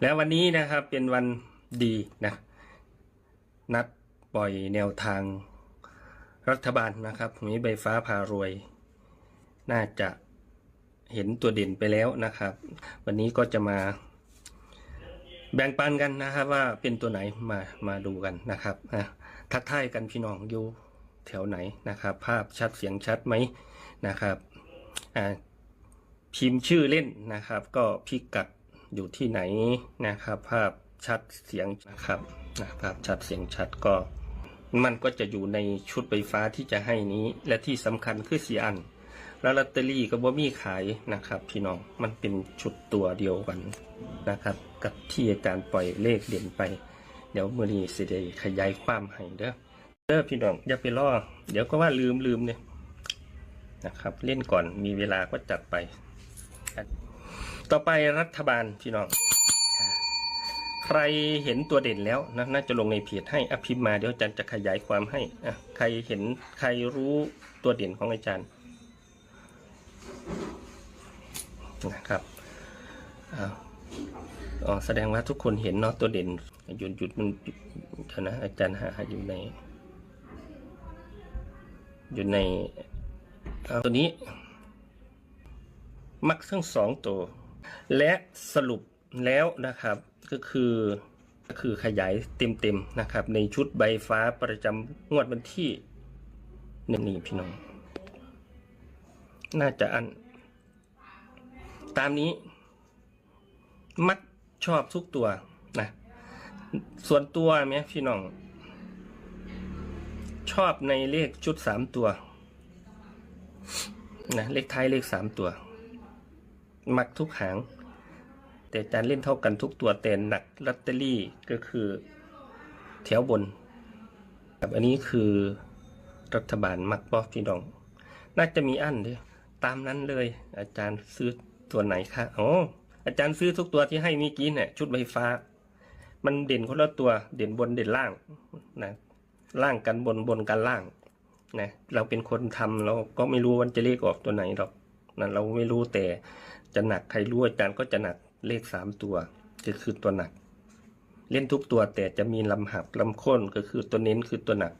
แล้ววันนี้นะครับเป็นวันดีนะนัดปล่อยแนวทางรัฐบาลนะครับมีใบฟ้าพารวย น่าจะเห็นตัวเด่นไปแล้วนะครับ วันนี้ก็จะมาแบ่งปันกันนะครับว่าเป็นตัวไหนมามาดูกันนะครับอะทักทายกันพี่น้องอยู่แถวไหนนะครับ ภาพชัดเสียงชัดไหมนะครับอ่าพิมพ์ชื่อเล่นนะครับ ก็พิกัด อยู่ที่ไหนนะครับ ภาพชัดเสียงนะครับนะภาพชัดเสียงชัดก็มันก็จะอยู่ในชุดไฟฟ้าที่จะให้นี้ และที่สำคัญคือสีอัน แล้วลอตเตอรี่ก็บ่มีขายนะครับ พี่น้องมันเป็นชุดตัวเดียวกันนะครับ กับที่อาจารย์ปล่อยเลขเด่นไป เดี๋ยวมือนี้สิได้ขยายความให้เด้อเด้อพี่น้องอย่าไปล่อเดี๋ยวก็ว่าลืมลืมเนี่ยนะครับ เล่นก่อนมีเวลาก็จัดไป ต่อไปรัฐบาลพี่น้อง ใครเห็นตัวเด่นแล้วนะน่าจะลงในเพจให้อภิมมาเดี๋ยวอาจารย์จะขยายความให้อะใครเห็นใครรู้ตัวเด่นของอาจารย์นะครับอ้าวอ๋อแสดงว่าทุกคนเห็นเนาะตัวเด่นหยุดหยุดมันเดี๋ยวนะอาจารย์หาอยู่ใน อยู่ในตัวนี้ มักทั้งสองตัว และสรุปแล้วนะครับก็คือก็คือขยายเต็มๆนะครับ ในชุดใบฟ้าประจำงวดวันที่หนึ่งนี่พี่น้อง น่าจะอัน ตามนี้ มักชอบทุกตัวนะส่วนตัวไหมพี่น้อง ชอบในเลขชุดสามตัวนะเลขท้ายเลขสามตัว มักทุกหาง แต่อาจารย์เล่นเท่ากันทุกตัวแต่หนักลอตเตอรี่ก็คือแถวบนครับอันนี้คือรัฐบาลมักบอพี่น้อง น่าจะมีอันเดียตามนั้นเลย อาจารย์ซื้อตัวไหนคะอ๋ออาจารย์ซื้อทุกตัวที่ให้เมีกี้เนี่ยชุดไฟฟ้า มันเด่นคนละตัวเด่นบนเด่นล่างนะล่างกันบนบนกันล่างนะเราเป็นคนทำเราก็ไม่รู้วันจะเลขออกตัวไหนหรอกนะเราไม่รู้แต่ จะหนักใครรู้อาจารย์ก็จะหนักเลขสามตัวก็คือตัวหนัก เล่นทุกตัวแต่จะมีลำหับลำค้นก็คือตัวเน้นคือตัวหนัก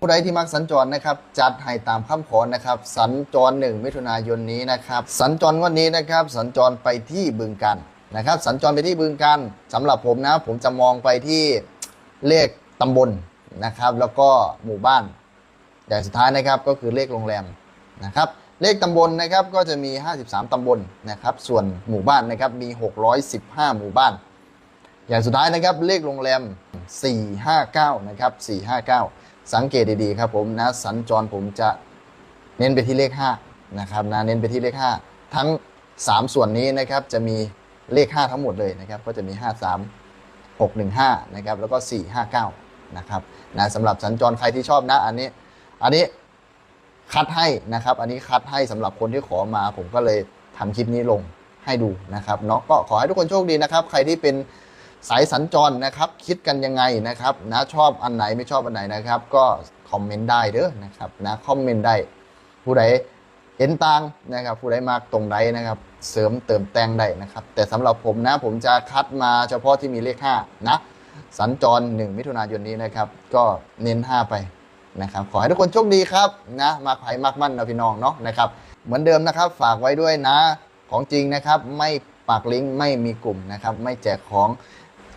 ผู้ใดที่มักสัญจรนะครับ จัดให้ตามคำขอนะครับ สัญจรหนึ่งมิถุนายนนี้นะครับ สัญจรงวันนี้นะครับ สัญจรไปที่บึงกันนะครับ สัญจรไปที่บึงกันสำหรับผมนะ ผมจะมองไปที่เลขตำบลนะครับ แล้วก็หมู่บ้านอย่างสุดท้ายนะครับก็คือเลขโรงแรมนะครับ เลขตำบลนะครับก็จะมี 53 ตำบลนะครับ ส่วนหมู่บ้านนะครับมี 615 หมู่บ้าน อย่างสุดท้ายนะครับเลขโรงแรม 459 นะครับ 459 สังเกตดีๆครับผมนะสัญจรผมจะเน้นไปที่เลข 5 นะครับนะเน้นไปที่เลข 5 ทั้ง 3 ส่วนนี้นะครับจะมีเลข 5 ทั้งหมดเลยนะครับ ก็จะมี 53 615 นะครับ แล้วก็ 459 นะครับนะสำหรับสัญจรใครที่ชอบนะอันนี้ อันนี้ คัดให้นะครับ อันนี้คัดให้สำหรับคนที่ขอมา ผมก็เลยทำคลิปนี้ลงให้ดูนะครับเนาะก็ขอให้ทุกคนโชคดีนะครับ ใครที่เป็นสายสัญจรนะครับ คิดกันยังไงนะครับนะชอบอันไหนไม่ชอบอันไหนนะครับ ก็คอมเมนต์ได้เด้อนะครับนะคอมเมนต์ได้ผู้ใดเห็นต่างนะครับผู้ใดมากตรงใดนะครับ เสริมเติมแต่งได้นะครับ แต่สำหรับผมนะผมจะคัดมาเฉพาะที่มีเลข5นะสัญจร 1 มิถุนายนนี้นะครับ ก็เน้น 5 ไป นะครับขอให้ทุกคนโชคดีครับนะมากไผ่มากมั่นนะพี่น้องเนาะนะครับเหมือนเดิมนะครับฝากไว้ด้วยนะของจริงนะครับ ไม่ปากลิงก์ไม่มีกลุ่มนะครับไม่แจกของ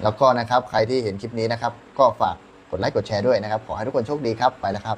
แล้วก็นะครับใครที่เห็นคลิปนี้นะครับ ก็ฝากกดไลค์กดแชร์ด้วยนะครับ ขอให้ทุกคนโชคดีครับไปแล้วครับ